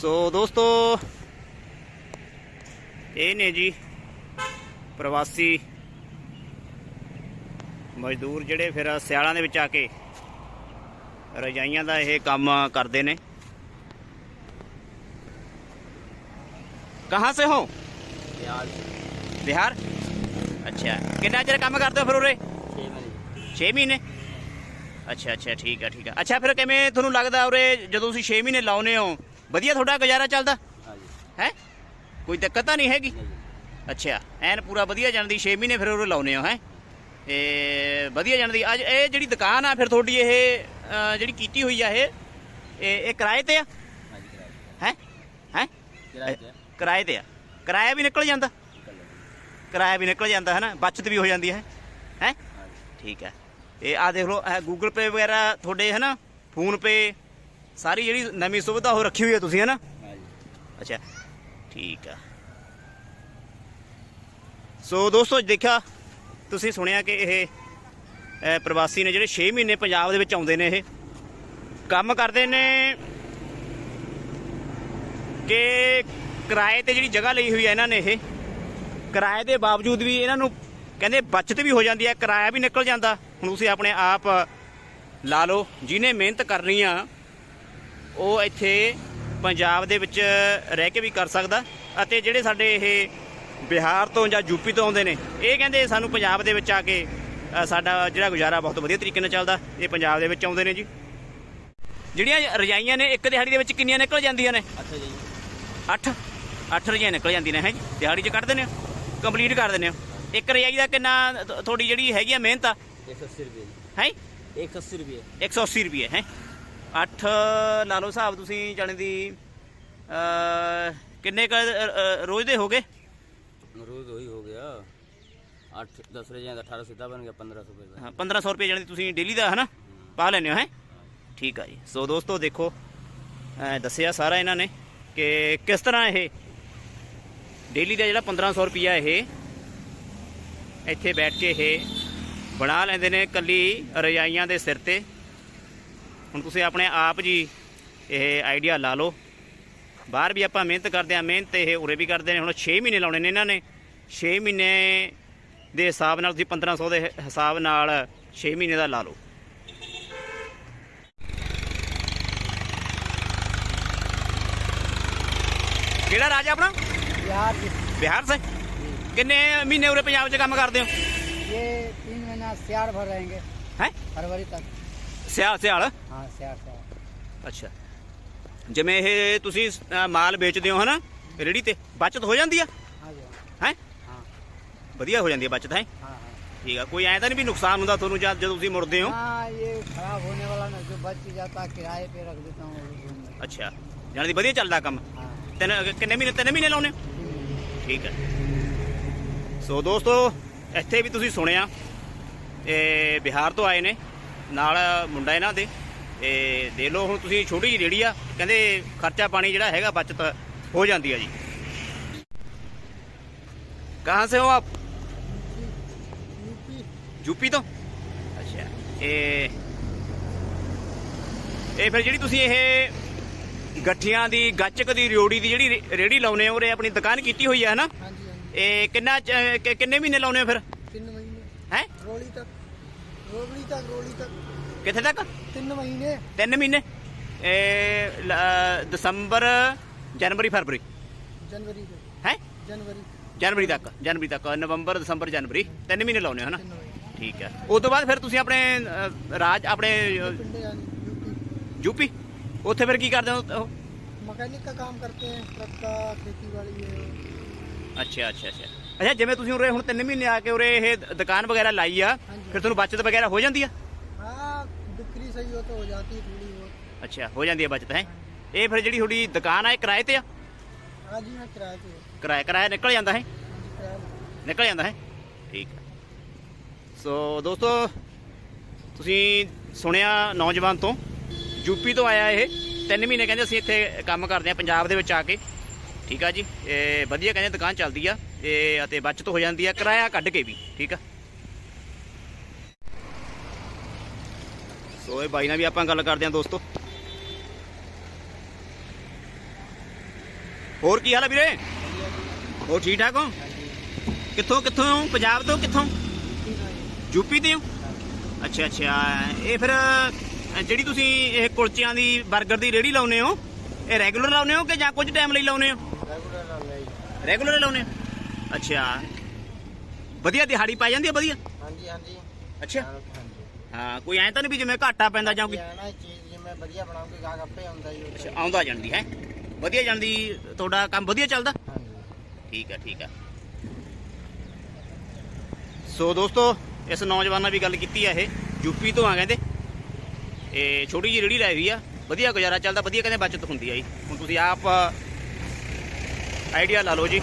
ਸੋ ਦੋਸਤੋ ਇਹ ਨੇ ਜੀ ਪ੍ਰਵਾਸੀ ਮਜ਼ਦੂਰ ਜਿਹੜੇ ਫਿਰ ਸਿਆਲਾਂ ਦੇ ਵਿੱਚ ਆ ਕੇ ਰਜਾਈਆਂ ਦਾ ਇਹ ਕੰਮ ਕਰਦੇ ਨੇ। ਕਹਾਂ ਸੇ ਹੋ? ਬਿਹਾਰ ਬਿਹਾਰ? ਅੱਛਾ ਕਿੰਨਾ ਚਿਰ ਕੰਮ ਕਰਦੇ ਹੋ ਫਿਰ ਉਰੇ? 6 ਮਹੀਨੇ। 6 ਮਹੀਨੇ? ਅੱਛਾ ਅੱਛਾ ਠੀਕ ਹੈ ਠੀਕ ਹੈ ਅੱਛਾ ਫਿਰ ਕਿਵੇਂ ਤੁਹਾਨੂੰ ਲੱਗਦਾ ਉਰੇ ਜਦੋਂ ਤੁਸੀਂ 6 ਮਹੀਨੇ ਲਾਉਨੇ ਹੋ वजिया थोड़ा गुजारा चलता है कोई दिक्कत तो नहीं हैगी अच्छा एन पूरा वजिया जान दी छे महीने फिर उ लाने है वजिया जान दी अज यह जी दुकान आ फिर थोड़ी ये जी की हुई है ये किराए ते है किराए ते किराया भी निकल जाता किराया भी निकल जाता है ना बचत भी हो जाती है है ठीक है ये आ देख लो गूगल पे वगैरह थोड़े है ना फोनपे ਸਾਰੀ ਜਿਹੜੀ ਨਵੀਂ ਸੁਵਿਧਾ ਉਹ ਰੱਖੀ ਹੋਈ ਹੈ ਤੁਸੀਂ ਹੈ ਨਾ? ਅੱਛਾ ਠੀਕ ਆ। ਸੋ ਦੋਸਤੋ ਦੇਖਿਆ ਤੁਸੀਂ ਸੁਣਿਆ ਕਿ ਇਹ ਪ੍ਰਵਾਸੀ ਨੇ ਜਿਹੜੇ 6 ਮਹੀਨੇ ਪੰਜਾਬ ਦੇ ਵਿੱਚ ਆਉਂਦੇ ਨੇ ਇਹ ਕੰਮ ਕਰਦੇ ਨੇ ਕਿ ਕਿਰਾਏ ਤੇ ਜਿਹੜੀ ਜਗ੍ਹਾ ਲਈ ਹੋਈ ਹੈ ਇਹਨਾਂ ਨੇ ਇਹ ਕਿਰਾਏ ਦੇ ਬਾਵਜੂਦ ਵੀ ਇਹਨਾਂ ਨੂੰ ਕਹਿੰਦੇ ਬਚਤ ਵੀ ਹੋ ਜਾਂਦੀ ਹੈ ਕਿਰਾਇਆ ਵੀ ਨਿਕਲ ਜਾਂਦਾ। ਹੁਣ ਤੁਸੀਂ ਆਪਣੇ ਆਪ ਲਾ ਲਓ ਜਿਹਨੇ ਮਿਹਨਤ ਕਰਨੀ ਆ ਉਹ ਇੱਥੇ ਪੰਜਾਬ ਦੇ ਵਿੱਚ ਰਹਿ ਕੇ ਵੀ ਕਰ ਸਕਦਾ ਅਤੇ ਜਿਹੜੇ ਸਾਡੇ ਇਹ ਬਿਹਾਰ ਤੋਂ ਜਾਂ ਯੂਪੀ ਤੋਂ ਆਉਂਦੇ ਨੇ ਇਹ ਕਹਿੰਦੇ ਸਾਨੂੰ ਪੰਜਾਬ ਦੇ ਵਿੱਚ ਆ ਕੇ ਸਾਡਾ ਜਿਹੜਾ ਗੁਜ਼ਾਰਾ ਬਹੁਤ ਵਧੀਆ ਤਰੀਕੇ ਨਾਲ ਚੱਲਦਾ ਇਹ ਪੰਜਾਬ ਦੇ ਵਿੱਚ ਆਉਂਦੇ ਨੇ ਜੀ। ਜਿਹੜੀਆਂ ਰਜਾਈਆਂ ਨੇ ਇੱਕ ਦਿਹਾੜੀ ਦੇ ਵਿੱਚ ਕਿੰਨੀਆਂ ਨਿਕਲ ਜਾਂਦੀਆਂ ਨੇ? ਅੱਠ ਜੀ। 8 8 ਰਜਾਈਆਂ ਨਿਕਲ ਜਾਂਦੀਆਂ ਨੇ ਹੈ ਜੀ। ਦਿਹਾੜੀ 'ਚ ਕੱਢ ਦਿੰਦੇ ਹੋ ਕੰਪਲੀਟ ਕਰ ਦਿੰਦੇ ਹੋ। ਇੱਕ ਰਜਾਈ ਦਾ ਕਿੰਨਾ ਤੁਹਾਡੀ ਜਿਹੜੀ ਹੈਗੀ ਆ ਮਿਹਨਤ ਆ? 180 ਰੁਪਏ। ਹੈ? 180 ਰੁਪਏ। 180 ਰੁਪਏ ਹੈ? ਅੱਠ ਲਾ ਲਓ ਹਿਸਾਬ ਤੁਸੀਂ ਜਾਣੇ ਦੀ ਕਿੰਨੇ ਕ ਰੋਜ਼ ਦੇ ਹੋਗੇ ਰੋਜ਼ ਹੋਈ ਹੋ ਗਿਆ। 8 10 ਰੁਪਏ ਜਾਂਦਾ 18 ਸਿੱਧਾ ਬਣ ਗਿਆ 1500 ਰੁਪਏ ਹਾਂ ਜਾਣੀ ਤੁਸੀਂ ਡੇਲੀ ਦਾ ਹਨਾ? ਪਾ ਲੈਨੇ ਹੋ ਹੈ? ਠੀਕ ਆ ਜੀ। ਸੋ ਦੋਸਤੋ ਦੇਖੋ ਦੱਸਿਆ ਸਾਰਾ ਇਹਨਾਂ ਨੇ ਕਿ ਕਿਸ ਤਰ੍ਹਾਂ ਇਹ ਡੇਲੀ ਦਾ ਜਿਹੜਾ 1500 ਰੁਪਿਆ ਇਹ ਇੱਥੇ ਬੈਠ ਕੇ ਇਹ ਬਣਾ ਲੈਂਦੇ ਨੇ ਕੱਲੀ ਰਜਾਈਆਂ ਦੇ ਸਿਰ ਤੇ। ਹੁਣ ਤੁਸੀਂ ਆਪਣੇ ਆਪ ਜੀ ਇਹ ਆਈਡੀਆ ਲਾ ਲਓ ਬਾਹਰ ਵੀ ਆਪਾਂ ਮਿਹਨਤ ਕਰਦੇ ਆ ਮਿਹਨਤ ਇਹ ਉਰੇ ਵੀ ਕਰਦੇ ਨੇ ਹੁਣ 6 ਮਹੀਨੇ ਲਾਉਣੇ ਨੇ ਇਹਨਾਂ ਨੇ 6 ਮਹੀਨੇ ਦੇ ਹਿਸਾਬ ਨਾਲ ਤੁਸੀਂ 1500 ਦੇ ਹ- ਹਿਸਾਬ ਨਾਲ 6 ਮਹੀਨੇ ਦਾ ਲਾ ਲਓ ਕਿਹੜਾ ਰਾਜ ਆ ਆਪਣਾ बिहार से ਬਿਹਾਰ ਸੇ ਕਿੰਨੇ ਮਹੀਨੇ ਉਰੇ ਪੰਜਾਬ 'ਚ ਕੰਮ ਕਰਦੇ ਹੋ ये तीन महीना सियार भर रहेंगे ਹੈ फरवरी तक ਸਿਆਲ? ਸਿਆਲ ਅੱਛਾ। ਜਿਵੇਂ ਇਹ ਤੁਸੀਂ ਮਾਲ ਵੇਚਦੇ ਹੋ ਹਨਾ? ਰੇੜੀ ਤੇ ਬਚਤ ਹੋ ਜਾਂਦੀ ਆ? ਹੈ? ਹਾਂ। ਵਧੀਆ ਹੋ ਜਾਂਦੀ ਆ ਬਚਤ ਹੈ? ਠੀਕ ਆ। ਕੋਈ ਐ ਨਹੀਂ ਵੀ ਨੁਕਸਾਨ ਹੁੰਦਾ ਤੁਹਾਨੂੰ ਜਦ ਜਦੋਂ ਤੁਸੀਂ ਮੁੜਦੇ ਹੋ? ਹਾਂ ਇਹ ਖਰਾਬ ਹੋਣੇ ਵਾਲਾ ਨਾ ਜੋ ਬਚ ਜਾਂਦਾ ਕਿਰਾਏ ਤੇ ਰੱਖ ਦਿੰਦਾ ਹਾਂ ਅੱਛਾ। ਜਾਨੀ ਵਧੀਆ ਚੱਲਦਾ ਕੰਮ? ਤਿੰਨ ਕਿੰਨੇ ਮਹੀਨੇ ਤਿੰਨ ਮਹੀਨੇ ਲਾਉਨੇ ਠੀਕ ਹੈ ਸੋ ਦੋਸਤੋ ਇੱਥੇ ਵੀ ਤੁਸੀਂ ਸੁਣਿਆ ਤੇ ਬਿਹਾਰ ਤੋਂ ਆਏ ਨੇ। ਨਾਲ ਮੁੰਡਾ ਇਹਨਾਂ ਦੇ ਤੇ ਦੇ ਲਓ ਹੁਣ ਤੁਸੀਂ ਛੋਟੀ ਜਿਹੀ ਰੇੜੀ ਆ ਕਹਿੰਦੇ ਖਰਚਾ ਪਾਣੀ ਜਿਹੜਾ ਹੈਗਾ ਬਚਤ ਹੋ ਜਾਂਦੀ ਆ ਜੀ। ਕਹਾਂ ਸੇ ਹੋ ਆਪ? ਯੂਪੀ ਤੋਂ? ਅੱਛਾ ਇਹ ਇਹ ਫਿਰ ਜਿਹੜੀ ਤੁਸੀਂ ਇਹ ਗੱਠੀਆਂ ਦੀ ਗੱਚਕ ਦੀ ਰਿਓੜੀ ਦੀ ਜਿਹੜੀ ਰੇੜੀ ਲਾਉਨੇ ਹੋ ਰੇ ਆਪਣੀ ਦੁਕਾਨ ਕੀਤੀ ਹੋਈ ਆ ਹੈ ਨਾ ਇਹ ਕਿੰਨਾ ਕਿੰਨੇ ਮਹੀਨੇ ਲਾਉਨੇ ਹੋ ਫਿਰ? 3 ਮਹੀਨੇ। ਹੈ? ਰੋਲੀ ਤੱਕ। रोली तक रोली तक ਕਿੱਥੇ ਤੱਕ तीन महीने ਤਿੰਨ ਮਹੀਨੇ ਇਹ ਲ- ਦਸੰਬਰ ਜਨਵਰੀ ਫਰਵਰੀ जनवरी से ਹੈ जनवरी ਜਨਵਰੀ ਤੱਕ ਜਨਵਰੀ ਤੱਕ ਨਵੰਬਰ ਦਸੰਬਰ ਜਨਵਰੀ ਤਿੰਨ ਮਹੀਨੇ ਲਾਉਨੇ ਹੋ ਹਨਾ तीन महीने ਠੀਕ ਹੈ ਉਸ ਤੋਂ ਬਾਅਦ ਫਿਰ ਤੁਸੀਂ ਆਪਣੇ ਅ, ਰਾਜ ਆਪਣੇ पिंडे यानी यूपी ਯੂਪੀ ਉੱਥੇ ਫਿਰ ਕੀ ਕਰਦੇ ਹੋ मैकेनिक का काम करते हैं ट्रक का खेती बाड़ी है ਅੱਛਾ ਅੱਛਾ ਅੱਛਾ ਅੱਛਾ ਜਿਵੇਂ ਤੁਸੀਂ ਉਰੇ ਹੁਣ ਤਿੰਨ ਮਹੀਨੇ ਆ ਕੇ ਉਰੇ ਇਹ ਦੁਕਾਨ ਵਗੈਰਾ ਲਾਈ ਆ ਹਾਂਜੀ। ਫਿਰ ਤੁਹਾਨੂੰ ਬਚਤ ਵਗੈਰਾ ਹੋ ਜਾਂਦੀ ਆ हाँ बिक्री सही हो तो हो जाती है थोड़ी बहुत ਅੱਛਾ ਹੋ ਜਾਂਦੀ ਹੈ ਬਚਤ ਹੈ ਇਹ ਫਿਰ ਜਿਹੜੀ ਤੁਹਾਡੀ ਦੁਕਾਨ ਆ ਇਹ ਕਿਰਾਏ ਤੇ ਆ हाँ जी हाँ किराए पे है ਕਿਰਾਇਆ ਕਿਰਾਇਆ ਨਿਕਲ ਜਾਂਦਾ ਹੈ हाँ जी किराया पे। ਨਿਕਲ ਜਾਂਦਾ ਹੈ ਠੀਕ ਹੈ ਸੋ ਦੋਸਤੋ ਤੁਸੀਂ ਸੁਣਿਆ ਨੌਜਵਾਨ ਤੋਂ ਯੂਪੀ ਤੋਂ ਆਇਆ ਇਹ ਤਿੰਨ ਮਹੀਨੇ ਕਹਿੰਦੇ ਅਸੀਂ ਇੱਥੇ ਕੰਮ ਕਰਦੇ ਆ ਪੰਜਾਬ ਦੇ ਵਿੱਚ ਆ ਕੇ ਠੀਕ ਆ ਜੀ? ਇਹ ਵਧੀਆ ਕਹਿੰਦੇ ਦੁਕਾਨ ਚੱਲਦੀ ਆ ਇਹ ਅਤੇ ਬਚਤ ਹੋ ਜਾਂਦੀ ਆ, ਕਿਰਾਇਆ ਕੱਢ ਕੇ ਵੀ, ਠੀਕ ਆ? ਸੋ ਇਹ ਬਾਈ ਨਾਲ ਵੀ ਆਪਾਂ ਗੱਲ ਕਰਦੇ ਆ ਦੋਸਤੋ। ਹੋਰ ਕੀ ਹਾਲ ਆ ਵੀਰੇ? ਹੋਰ ਠੀਕ ਠਾਕ ਹੋ? ਕਿੱਥੋਂ ਕਿੱਥੋਂ ਹੋ? ਪੰਜਾਬ ਤੋਂ ਕਿੱਥੋਂ? ਯੂਪੀ ਤੋਂ ਅੱਛਾ ਅੱਛਾ। ਇਹ ਫਿਰ, ਜਿਹੜੀ ਤੁਸੀਂ ਇਹ ਕੁਲਚਿਆਂ ਦੀ 버ਗਰ ਦੀ ਰੇੜੀ ਲਾਉਨੇ ਹੋ, ਇਹ ਰੈਗੂਲਰ ਲਾਉਨੇ ਹੋ ਕਿ ਜਾਂ ਕੁਝ ਟਾਈਮ ਲਈ ਲਾਉਨੇ ਹੋ? ਰੈਗੂਲਰ ਲਾਉਨੇ ਅੱਛਾ। ਵਧੀਆ ਦਿਹਾੜੀ ਪੈ ਜਾਂਦੀ ਹੈ ਵਧੀਆ? ਹਾਂਜੀ ਹਾਂਜੀ। ਅੱਛਾ। ਹਾਂਜੀ ਹਾਂ ਕੋਈ ਐਂ ਤਾਂ ਨਹੀਂ ਵੀ ਜਿਵੇਂ ਘਾਟਾ ਪੈਂਦਾ ਜਾਂ ਕੋਈ ਨਾ ਚੀਜ਼ ਜਿਵੇਂ ਵਧੀਆ ਬਣਾਉਂਗੇ ਗਾਹਕ ਆਪੇ ਆਉਂਦਾ ਜੀ ਅੱਛਾ ਆਉਂਦਾ ਜਾਂਦੀ ਹੈ? ਵਧੀਆ ਜਾਂਦੀ ਤੁਹਾਡਾ ਕੰਮ ਵਧੀਆ ਚੱਲਦਾ? ਹਾਂਜੀ। ਠੀਕ ਹੈ ਠੀਕ ਹੈ ਸੋ ਦੋਸਤੋ ਇਸ ਨੌਜਵਾਨ ਨਾਲ ਵੀ ਗੱਲ ਕੀਤੀ ਆ ਇਹ ਯੂਪੀ ਤੋਂ ਆ ਕਹਿੰਦੇ। ਇਹ ਛੋਟੀ ਜਿਹੀ ਰੇੜੀ ਲਾਈ ਹੋਈ ਆ ਵਧੀਆ ਗੁਜ਼ਾਰਾ ਚੱਲਦਾ ਵਧੀਆ ਕਹਿੰਦੇ ਬਚਤ ਹੁੰਦੀ ਆ ਜੀ। ਹੁਣ ਤੁਸੀਂ ਆਪ ਆਈਡੀਆ ਲਾ ਲਓ ਜੀ।